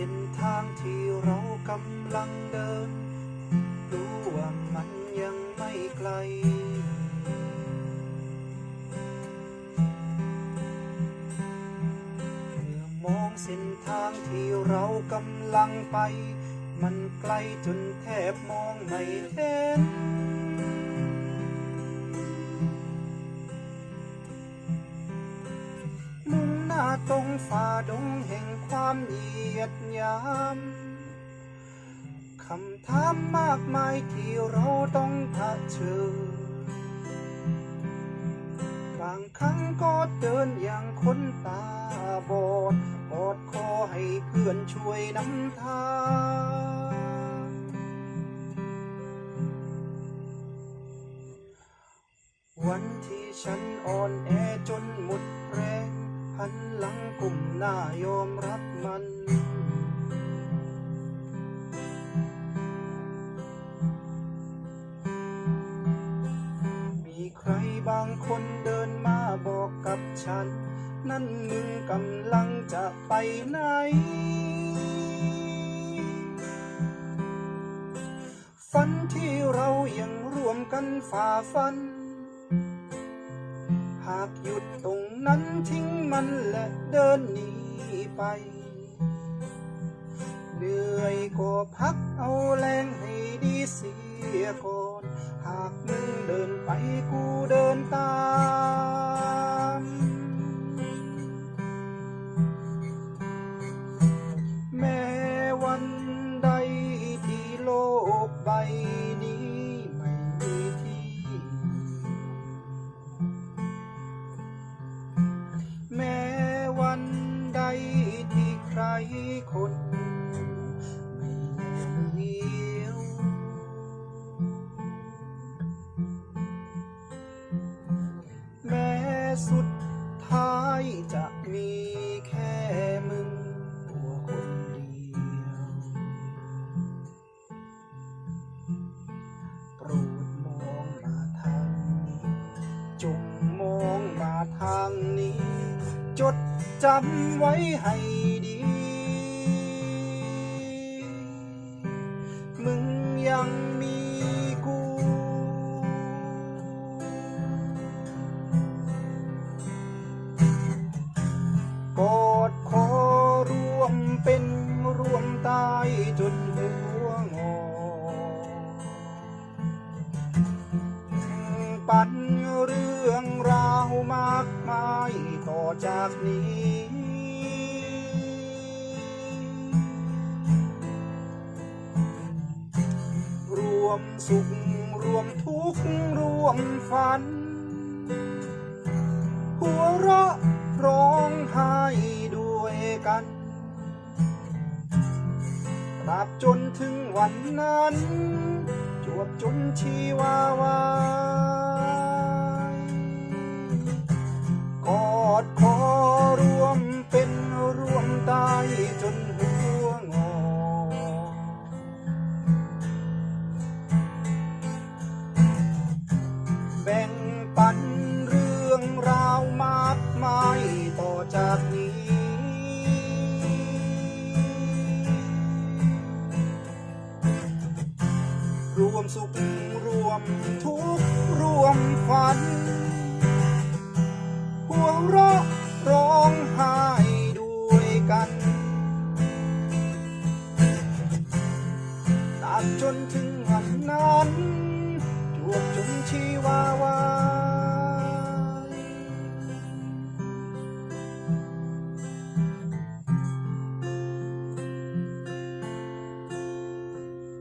เส้นทางที่เรากำลังเดิน รู้ว่ามันยังไม่ไกล เมื่อมองเส้นทางที่เรากำลังไป มันไกลจนแทบมองไม่เห็น ตรงฝ่าดงแห่งความเหยียดหยามคำถามมากมายที่เราต้องเผชิญบางครั้งก็เดินอย่างคนตาบอดกอดคอให้เพื่อนช่วยนำทางวันที่ฉันอ่อนแอจนหมดแรง หันหลังกลุ่มหน้ายอมรับมัน มีใครบางคนเดินมาบอกกับฉัน นั่นมึงกำลังจะไปไหน ฝันที่เรายังร่วมกันฝ่าฟัน หากหยุดตรง นั้นทิ้งมันและเดินหนีไป เหนื่อยก็พักเอาแรงให้ดีเสียก่อน หากมึงเดินไปกูเดินตามแม้วันใดที่โลกใบ คนไม่เลี้ยวแม้สุดท้ายจะมีแค่มึงตัวคนเดียว โปรดมองมาทางนี้จงมองมาทางนี้ จดจำไว้ให้ จากนี้ รวมสุข รวมทุกข์ รวมฝัน หัวเราะร้องไห้ด้วยกันตราบจนถึงวันนั้น จวบจนชีวาวา สุขรวมทุกรวมฝัน หัวเราะร้องไห้ด้วยกันตัดจนถึงวันนั้นจวบจนชีวา